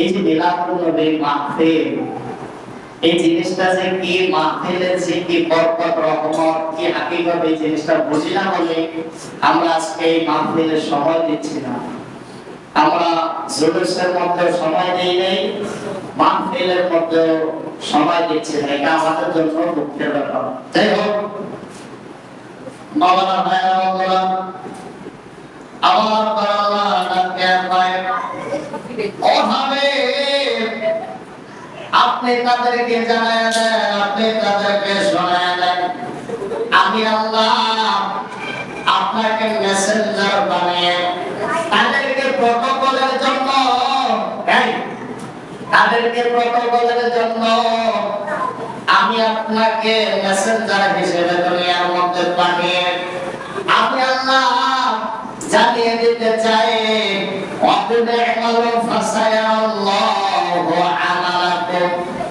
এই যে এই জিনিসটা যে কি মাহফিলের যে কি বরকত, রহমত, কি এই জিনিসটা বুঝি না বলে আমরা আজকে এই মাহফিলের সময় দিচ্ছি না। আমরা জুলুসের মধ্যে সময় নেই, মাহফিলের মধ্যে সময় দিচ্ছি না। এটা আমাদের জন্য দুঃখের ব্যাপার। যাই হোক, মাওলানা আমার আপনি তাদেরকে জানায় দেন, আপনি তাদেরকে শোনায় দেন। আমি আল্লাহ আপনাকে মেসেঞ্জার বানিয়ে তাদেরকে প্রটোকলের জন্য তাদেরকে প্রটোকলের জন্য আমি আপনাকে মেসেঞ্জার হিসেবে দুনিয়ার মধ্যে পাঠিয়ে আমি আল্লাহ জানিয়ে দিতে চাই অবুদে আমাল ফাসায়াল্লাহু আমালাকুম।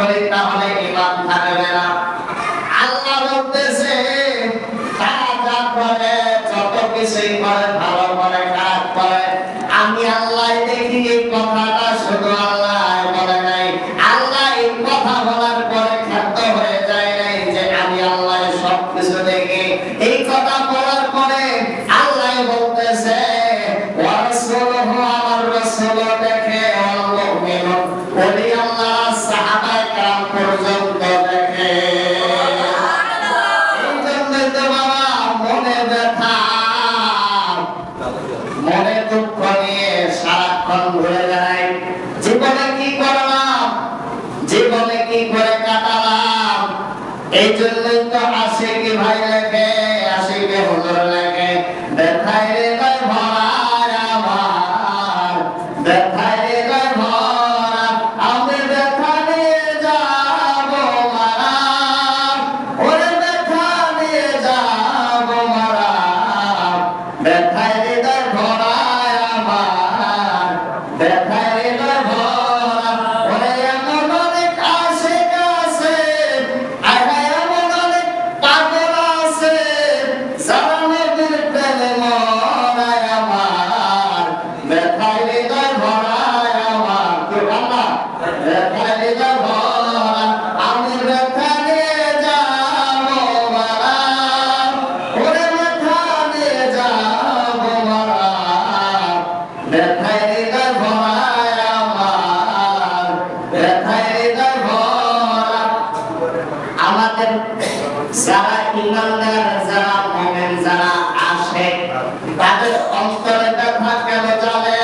করি তাহলে ইমান থাকবে না। আল্লাহ বলতেছে, তারা যা করে, যত কিছুই করে, ভালো করে, খারাপ করে, আমি আল্লাহ দেখি এই কথাটা শুধু আল্লাহ বলে নাই। আল্লাহ এই কথা বলার পরে ক্ষান্ত হয়ে যায় নাই যে আমি আল্লাহ সব কিছু দেখি। এই কথা বলার পরে আল্লাহ বলতেছে আমাদের যারা ইমানদার, যারা মোমেন, যারা আসে তাদের অন্তরে ব্যথা কেন জানে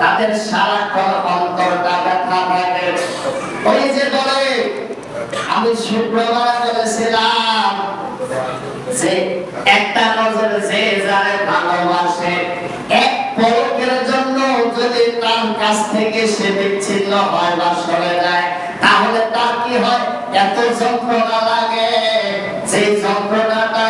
তাদের সারাক্ষণ অন্তরটা ব্যথা থাকে ওই যে বলে, আমি শুক্রবার বলেছিলাম যে একটা নজরে যে যারে ভালোবাসে, এক পলকের জন্য যদি তার কাছ থেকে সে বিচ্ছিন্ন হয় বা সরে যায় তাহলে তার কি হয়? এত যন্ত্রণা লাগে। সেই যন্ত্রণাটা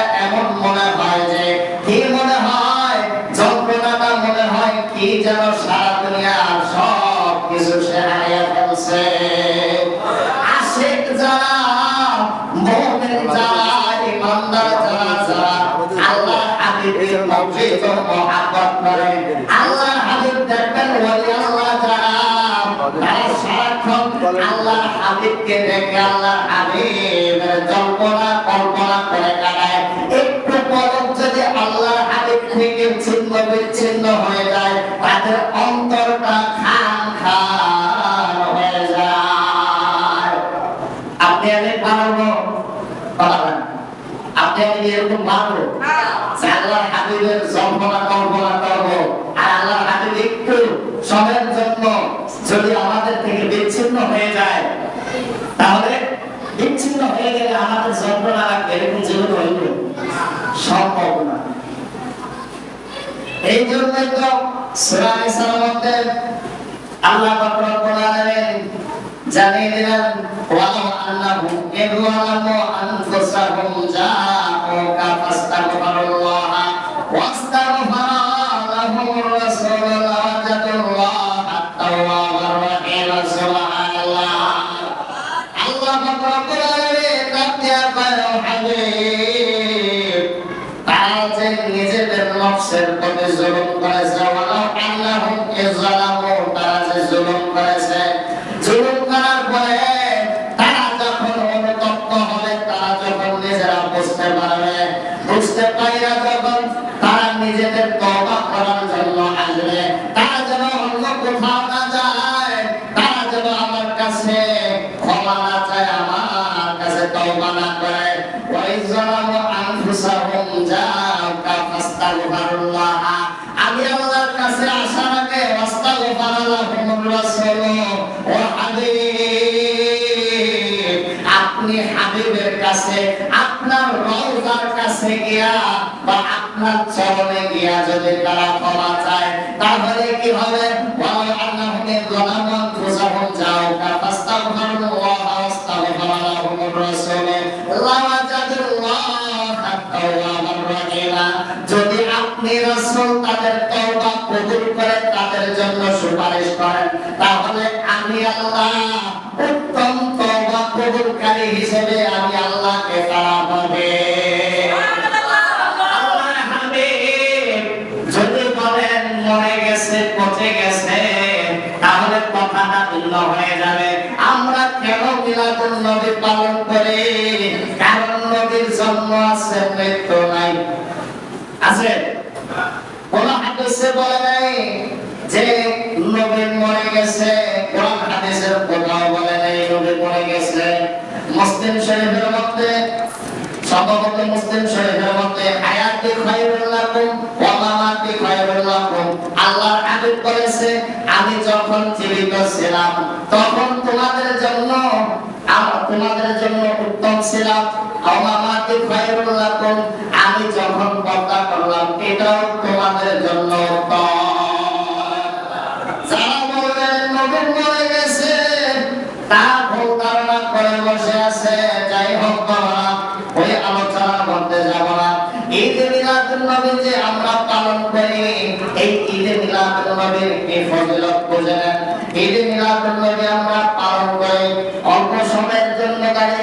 আল্লাহর দেখে আল্লাহর হাবিবের জল্পনা কল্পনা করে কাটায়। একটু পলক যদি আল্লাহর হাবিব থেকে ছিন্ন বিচ্ছিন্ন হয়ে যায় তাদের অন্তরটা খান খান হয়ে যায়। আপনি আমি পারব? আপনি আমি এরকম পারব যে আল্লাহর হাবিবের জল্পনা কল্পনা করব আর আল্লাহর হাবিব একটু সময়ের জন্য যদি আমাদের থেকে বিচ্ছিন্ন হয়ে যায় তাহলে বিচ্ছিন্ন আমাদের যন্ত্রণা লাগবে এরকম জীবন হইল সম্ভব না। এই জন্যই তো সূরা নিসার মধ্যে আল্লাহ পাক জানিয়ে দিলেন যালামু আনফুসাহুম আন্নাহুম ইযলামু কাছে আপনার রওজার কাছে গিয়া বা আপনার চরণে গিয়া যদি তারা ক্ষমা চায়, তাহলে কি হবে? আপনি তাদের জন্য সুপারিশ করেন, তাহলে আমি আল্লাহ তওবা কবুলকারী হিসেবে আমি আল্লাহকে তারা হাবিব যদি বলেন মরে গেছে, পচে গেছে, তাহলে কথাটা ভিন্ন হয়ে যাবে। আমরা কেন মিলাদুল নবী পালন করি? কারণ নবীর জন্ম আছে, মৃত্যু নাই। আছে? কোন হাদিসে বলে নাই যে নবী মরে গেছে? কোন হাদিসের কোথাও বলে নাই, নবী মরে গেছে। মুসলিম শরীফের মধ্যে সম্ভবত মুসলিম শরীফের মধ্যে আয়াতে খায়রুল লাকুম ওয়া মামাতি খায়রুল লাকুম। আল্লাহর আদেশ করেছে আমি যখন জীবিত ছিলাম, তখন তোমাদের জন্য তোমাদের জন্য উত্তম ছিলাম। ওয়া মামাতি খায়রুল লাকুম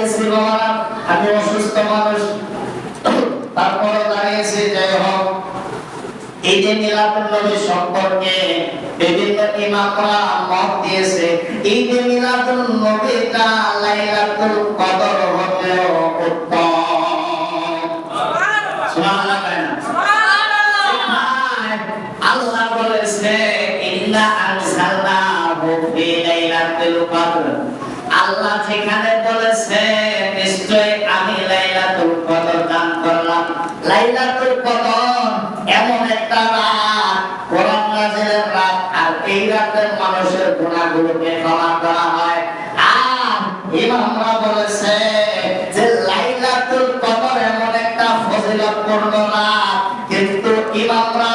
দাঁড়িয়েছি বাবা আমি অসুস্থ মানুষ। তারপরে দাঁড়িয়েছি, যাই হোক। ঈদে মিলাদুন নবী সম্পর্কে বিভিন্ন ইমামরা মত দিয়েছে ঈদে মিলাদুন নবীটা লাইলাতুল কদর হতেও আল্লাহ বলেছে আল্লাহ যেখানে বলেছে নিশ্চয় আমি লাইলাতুল কদর দান করলাম। লাইলাতুল কদর এমন একটা রাত, কোরআন নাযিলের রাত, আর এই রাতের মানুষের গুনাহগুলোকে ক্ষমা করা হয়। আর ইমামরা বলেছে যে লাইলাতুল কদর এমন একটা ফজিলতপূর্ণ রাত, কিন্তু ইমামরা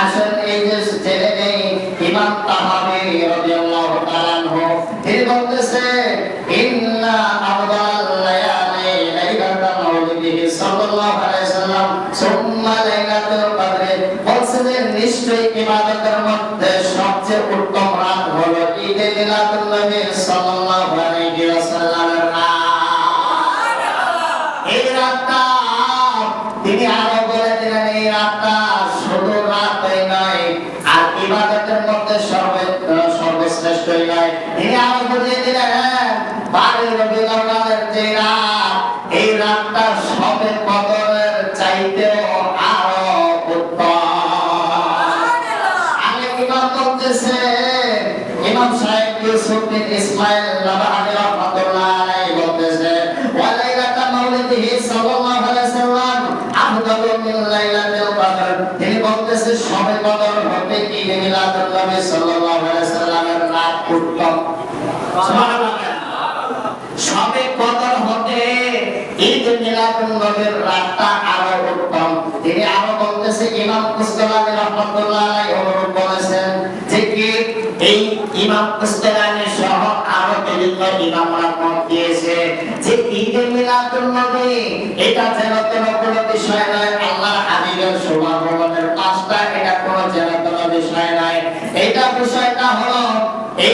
আসেন, এই যে জেনে নেই, ইমাম তাহাবি রাদিয়াল্লাহু তিনি এই রাতটা সবে কদরের ইমাম সাহেব ইউসুফ বিন ইসমাইল বলতেছে ওয়া লাইলাতা মাউলিদিহি সাল্লাল্লাহু আলাইহি সাল্লাম আফদালু মিন লাইলাতিল কদর বলতেছে সবে কদর হতে ঈদ মিলাদুন নবী আলাইহি সাল্লামের রাত উত্তম সুবহানাল্লাহ সবে কদর হতে ঈদ মিলাদুন রাতটা আরও উত্তম। তিনি আরও বলতেছে, ইমাম কুস্তালানি রহমাতুল্লাহ অনুরূপ বলেছেন যে কি এই ইমাম কুস্তালানি সহ আরও বিভিন্ন ইমামরা মত দিয়েছে। যে ঈদ মিলাদুন নবী, এটা যেন তেন কোনো বিষয় নয়, আল্লাহর হাবিবের শুভাগমনের পাঁচটা, এটা কোনো যেন তেন বিষয় নয় এটা বিষয়টা হলো এই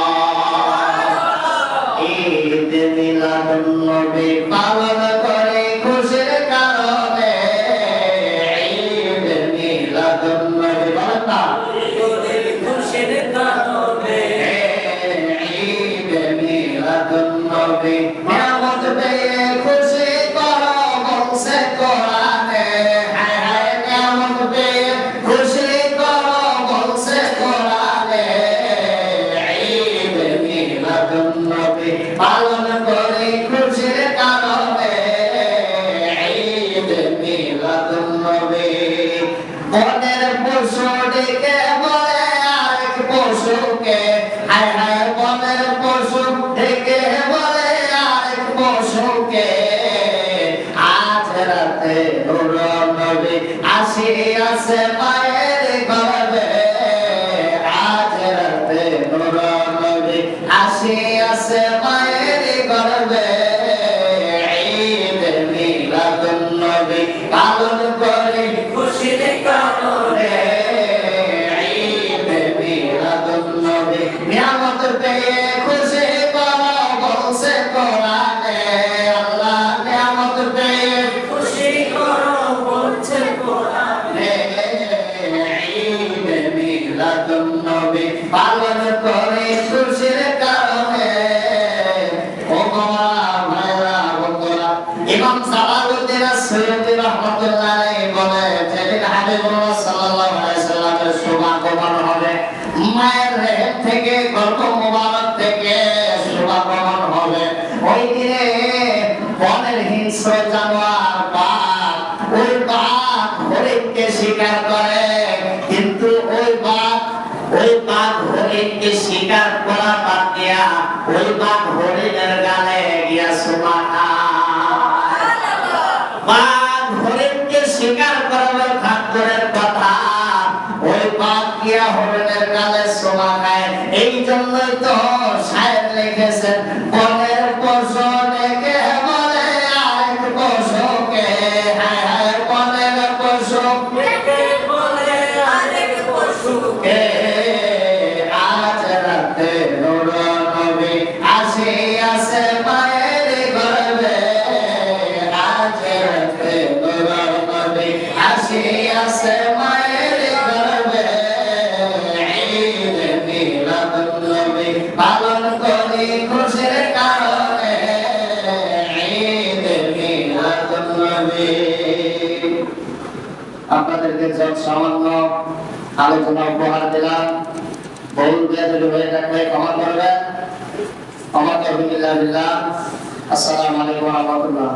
আজ রাতে নূর নবী আসি আছে হিংস্র জানোয়ার বাঘ, ওই বাঘ হরিণকে শিকার করে। কিন্তু ওই বাঘ ওই বাঘ হরিণকে শিকার করা বাদ দিয়া ওই বাঘ হরিণের গালে গিয়া সুমা এই জন্যই তো সাহেব লিখেছেন যত সামান্য আলোচনা উপহার দিলাম। বহু বেদরি হয়ে থাকলে ক্ষমা করবেন ক্ষমা করবেন আসসালামু আলাইকুম রাহমাতুল্লাহ।